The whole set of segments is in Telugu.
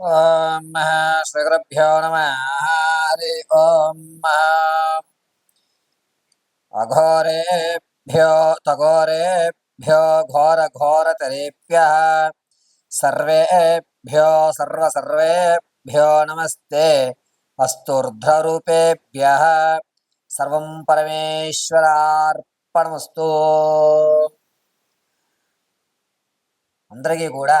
ఓం శ్రీగురుభ్యో నమ హరి ఓం అఘోరేభ్యో తఘోరేభ్యో ఘోర ఘోరతరేభ్య సర్వేభ్యో సర్వ సర్వేభ్యో నమస్తే వస్తుర్ధ్రరూపేభ్య సర్వం పరమేశ్వరార్పణమస్తు అందరికీ కూడా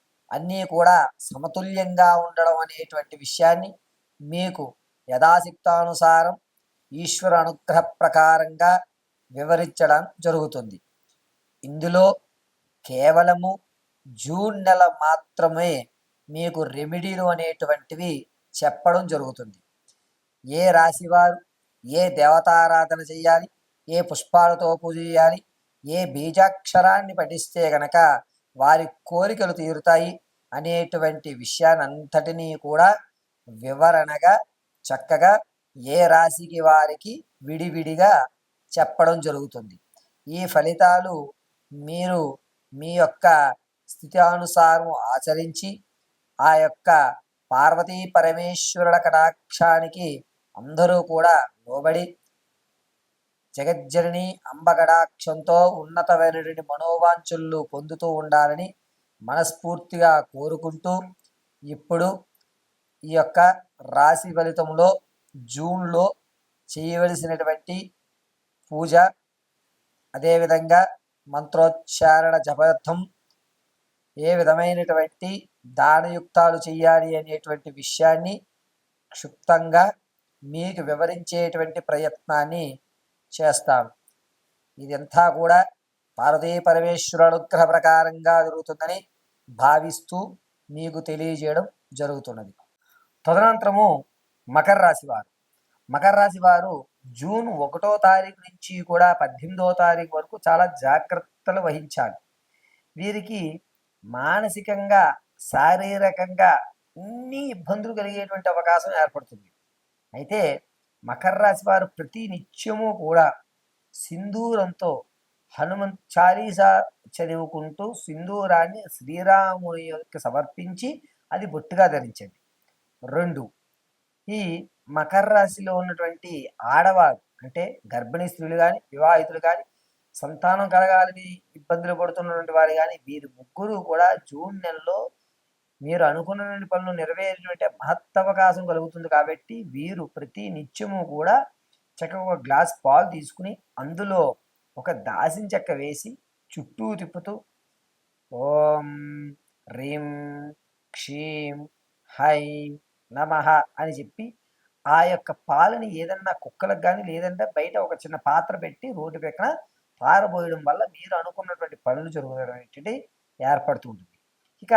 అన్నీ కూడా సమతుల్యంగా ఉండడం అనేటువంటి విషయాన్ని మీకు యథాశక్తానుసారం ఈశ్వర అనుగ్రహ ప్రకారంగా వివరించడం జరుగుతుంది. ఇందులో కేవలము జూన్ నెల మాత్రమే మీకు రెమెడీలు అనేటువంటివి చెప్పడం జరుగుతుంది. ఏ రాశివారు ఏ దేవతారాధన చేయాలి ఏ పుష్పాలతో పూజ చేయాలి ఏ బీజాక్షరాన్ని పఠిస్తే గనక వారి కోరికలు తీరుతాయి అనేటువంటి విషయాన్ని కూడా వివరణగా చక్కగా ఏ రాశికి వారికి విడివిడిగా చెప్పడం జరుగుతుంది. ఈ ఫలితాలు మీరు మీ యొక్క స్థితానుసారం ఆచరించి ఆ యొక్క పార్వతీ పరమేశ్వరుల కటాక్షానికి అందరూ కూడా లోబడి జగజ్జనని అంబగడాక్షంతో ఉన్నతమైనటువంటి మనోవాంఛలు పొందుతూ ఉండాలని మనస్ఫూర్తిగా కోరుకుంటూ ఇప్పుడు ఈ యొక్క రాశి ఫలితంలో జూన్లో చేయవలసినటువంటి పూజ అదేవిధంగా మంత్రోచ్చారణ జపార్థం ఏ విధమైనటువంటి దానయుక్తాలు చేయాలి అనేటువంటి విషయాన్ని క్షుప్తంగా మీకు వివరించేటువంటి ప్రయత్నాన్ని చేస్తాను. ఇదంతా కూడా పార్వతీ పరమేశ్వర అనుగ్రహ ప్రకారంగా జరుగుతుందని భావిస్తూ మీకు తెలియజేయడం జరుగుతున్నది. తదనంతరము మకర రాశి వారు. మకర రాశి వారు జూన్ ఒకటో తారీఖు నుంచి కూడా పద్దెనిమిదో తారీఖు వరకు చాలా జాగ్రత్తలు వహించాలి. వీరికి మానసికంగా శారీరకంగా అన్ని ఇబ్బందులు కలిగేటువంటి అవకాశం ఏర్పడుతుంది. అయితే మకర రాశి వారు ప్రతి నిత్యము కూడా సింధూరంతో హనుమంత్ చాలీసా చదువుకుంటూ సింధూరాన్ని శ్రీరాముని యొక్క సమర్పించి అది బొట్టుగా ధరించండి. రెండు ఈ మకర రాశిలో ఉన్నటువంటి ఆడవారు అంటే గర్భిణీ స్త్రీలు కానీ వివాహితులు కానీ సంతానం కలగాలని ఇబ్బందులు పడుతున్నటువంటి వారు కానీ వీరు ముగ్గురు కూడా జూన్ నెలలో మీరు అనుకున్నటువంటి పనులు నెరవేరేటువంటి మహత్తవకాశం కలుగుతుంది కాబట్టి వీరు ప్రతి నిత్యము కూడా చక్కగా ఒక గ్లాస్ పాలు తీసుకుని అందులో ఒక దాసిన చెక్క వేసి చుట్టూ తిప్పుతూ ఓం రీం క్షీం హైం నమ అని చెప్పి ఆ యొక్క పాలని ఏదన్నా కుక్కలకు కానీ లేదంటే బయట ఒక చిన్న పాత్ర పెట్టి రోడ్డు పక్కన పారబోయడం వల్ల మీరు అనుకున్నటువంటి పనులు జరుగుతున్నటువంటి ఏర్పడుతూ ఉంటుంది. ఇక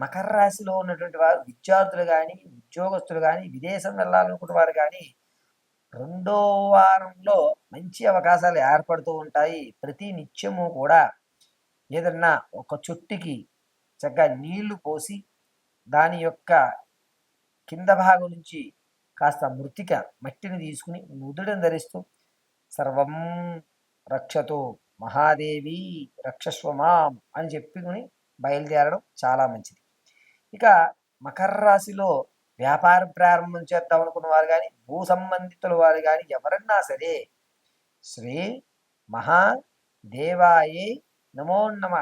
మకర రాశిలో ఉన్నటువంటి వారు విద్యార్థులు కానీ ఉద్యోగస్తులు కానీ విదేశం వెళ్ళాలనుకున్న వారు కానీ రెండో వారంలో మంచి అవకాశాలు ఏర్పడుతూ ఉంటాయి. ప్రతి నిత్యము కూడా ఏదన్నా ఒక చుట్టుకి చక్కగా నీళ్ళు పోసి దాని యొక్క కింద భాగం నుంచి కాస్త మృతిక మట్టిని తీసుకుని నుదుడని ధరిస్తూ సర్వం రక్షతో మహాదేవి రక్షస్వమాం అని చెప్పుకుని బయలుదేరడం చాలా మంచిది. ఇక మకర రాశిలో వ్యాపారం ప్రారంభం చేద్దాం అనుకున్న వారు కానీ భూ సంబంధితుల వారు కానీ ఎవరన్నా సరే శ్రీ మహా దేవాయే నమో నమ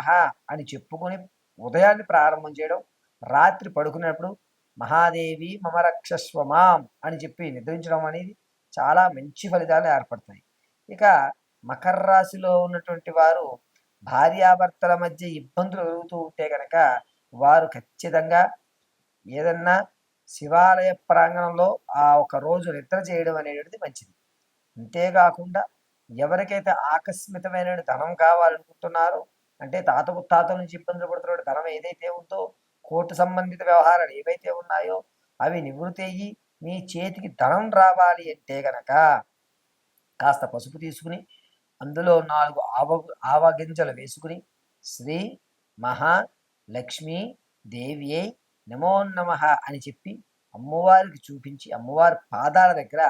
అని చెప్పుకొని ఉదయాన్ని ప్రారంభం చేయడం రాత్రి పడుకునేప్పుడు మహాదేవి మమ రక్షస్వమాం అని చెప్పి నిద్రించడం అనేది చాలా మంచి ఫలితాలు ఏర్పడతాయి. ఇక మకర రాశిలో ఉన్నటువంటి వారు భార్యాభర్తల మధ్య ఇబ్బందులు కలుగుతూ ఉంటే కనుక వారు ఖచ్చితంగా ఏదన్నా శివాలయ ప్రాంగణంలో ఆ ఒక రోజు నిద్ర చేయడం అనేటువంటిది మంచిది. అంతేకాకుండా ఎవరికైతే ఆకస్మితమైన ధనం కావాలనుకుంటున్నారో అంటే తాత ముత్తాతల నుంచి ఇబ్బందులు పడుతున్న ధనం ఏదైతే ఉందో కోర్టు సంబంధిత వ్యవహారాలు ఏవైతే ఉన్నాయో అవి నివృత్తి అయ్యి మీ చేతికి ధనం రావాలి అంటే గనక కాస్త పసుపు తీసుకుని అందులో నాలుగు ఆవ ఆవ గింజలు వేసుకుని శ్రీ మహా లక్ష్మీ దేవియే నమో నమ అని చెప్పి అమ్మవారికి చూపించి అమ్మవారి పాదాల దగ్గర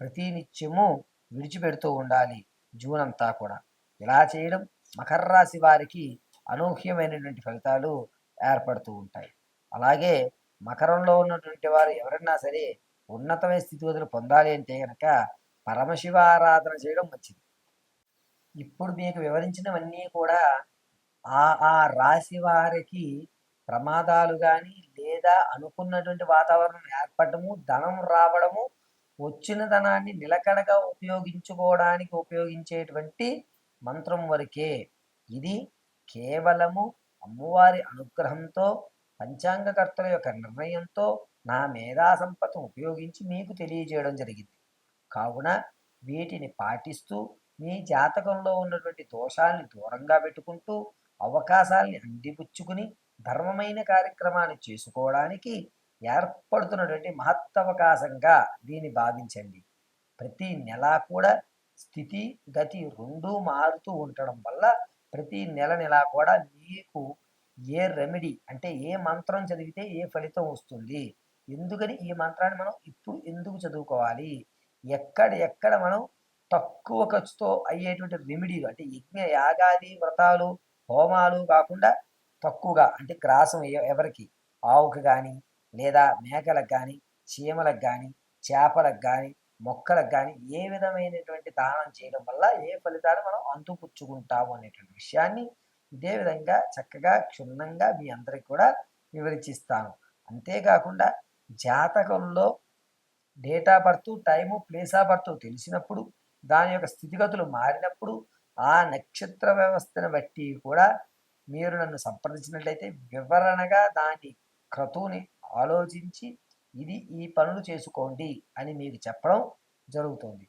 ప్రతినిత్యము విడిచిపెడుతూ ఉండాలి జూన్ అంతా కూడా. ఇలా చేయడం మకర రాశి వారికి అనూహ్యమైనటువంటి ఫలితాలు ఏర్పడుతూ ఉంటాయి. అలాగే మకరంలో ఉన్నటువంటి వారు ఎవరన్నా సరే ఉన్నతమైన స్థితిగతులు పొందాలి అంటే కనుక పరమశివ ఆరాధన చేయడం మంచిది. ఇప్పుడు మీకు వివరించినవన్నీ కూడా ఆ ఆ రాశి వారికి ప్రమాదాలు కానీ లేదా అనుకున్నటువంటి వాతావరణం ఏర్పడము ధనం రావడము వచ్చిన ధనాన్ని నిలకడగా ఉపయోగించుకోవడానికి ఉపయోగించేటువంటి మంత్రం వరకే. ఇది కేవలము అమ్మవారి అనుగ్రహంతో పంచాంగకర్తల యొక్క నిర్ణయంతో నా మేధా సంపత్తిని ఉపయోగించి మీకు తెలియజేయడం జరిగింది. కావున వీటిని పాటిస్తూ మీ జాతకంలో ఉన్నటువంటి దోషాల్ని దూరంగా పెట్టుకుంటూ అవకాశాల్ని అందిపుచ్చుకుని ధర్మమైన కార్యక్రమాన్ని చేసుకోవడానికి ఏర్పడుతున్నటువంటి మహత్తవకాశంగా దీన్ని భావించండి. ప్రతి నెల కూడా స్థితి గతి రెండూ మారుతూ ఉండడం వల్ల ప్రతి నెల నెల కూడా మీకు ఏ రెమెడీ అంటే ఏ మంత్రం చదివితే ఏ ఫలితం వస్తుంది? ఎందుకని ఈ మంత్రాన్ని మనం ఇప్పుడు ఎందుకు చదువుకోవాలి? ఎక్కడ ఎక్కడ మనం తక్కువ ఖర్చుతో అయ్యేటువంటి రెమెడీలు అంటే యజ్ఞ యాగాది వ్రతాలు హోమాలు కాకుండా తక్కువగా అంటే క్రాసం ఎవరికి? ఆవుకి కానీ లేదా మేకలకు కానీ చీమలకు కానీ చేపలకు కానీ మొక్కలకు కానీ ఏ విధమైనటువంటి దానం చేయడం వల్ల ఏ ఫలితాలు మనం అంతుపుచ్చుకుంటాము అనేటువంటి విషయాన్ని ఇదే విధంగా చక్కగా క్షుణ్ణంగా మీ అందరికి కూడా వివరించిస్తాను. అంతేకాకుండా జాతకంలో date of birth time place of birth తెలిసినప్పుడు దాని యొక్క స్థితిగతులు మారినప్పుడు ఆ నక్షత్ర వ్యవస్థను బట్టి కూడా మీరు నన్ను సంప్రదించినట్లయితే వివరణగా దాని క్రతువుని ఆలోచించి ఇది ఈ పనులు చేసుకోండి అని మీకు చెప్పడం జరుగుతుంది.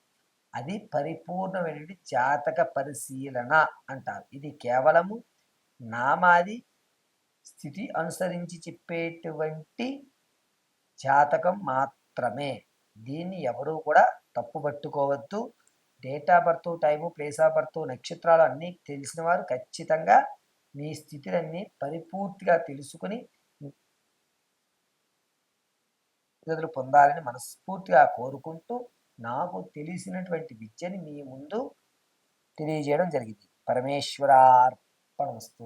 అది పరిపూర్ణమైనటువంటి జాతక పరిశీలన అంటారు. ఇది కేవలము నామాది స్థితి అనుసరించి చెప్పేటువంటి జాతకం మాత్రమే. దీన్ని ఎవరూ కూడా తప్పు పట్టుకోవద్దు date of birth time place of birth నక్షత్రాలు అన్నీ తెలిసిన వారు ఖచ్చితంగా మీ స్థితిలన్నీ పరిపూర్తిగా తెలుసుకుని గదులు పొందాలని మనస్ఫూర్తిగా కోరుకుంటూ నాకు తెలిసినటువంటి విద్యని మీ ముందు తెలియజేయడం జరిగింది. పరమేశ్వరార్పణమస్తు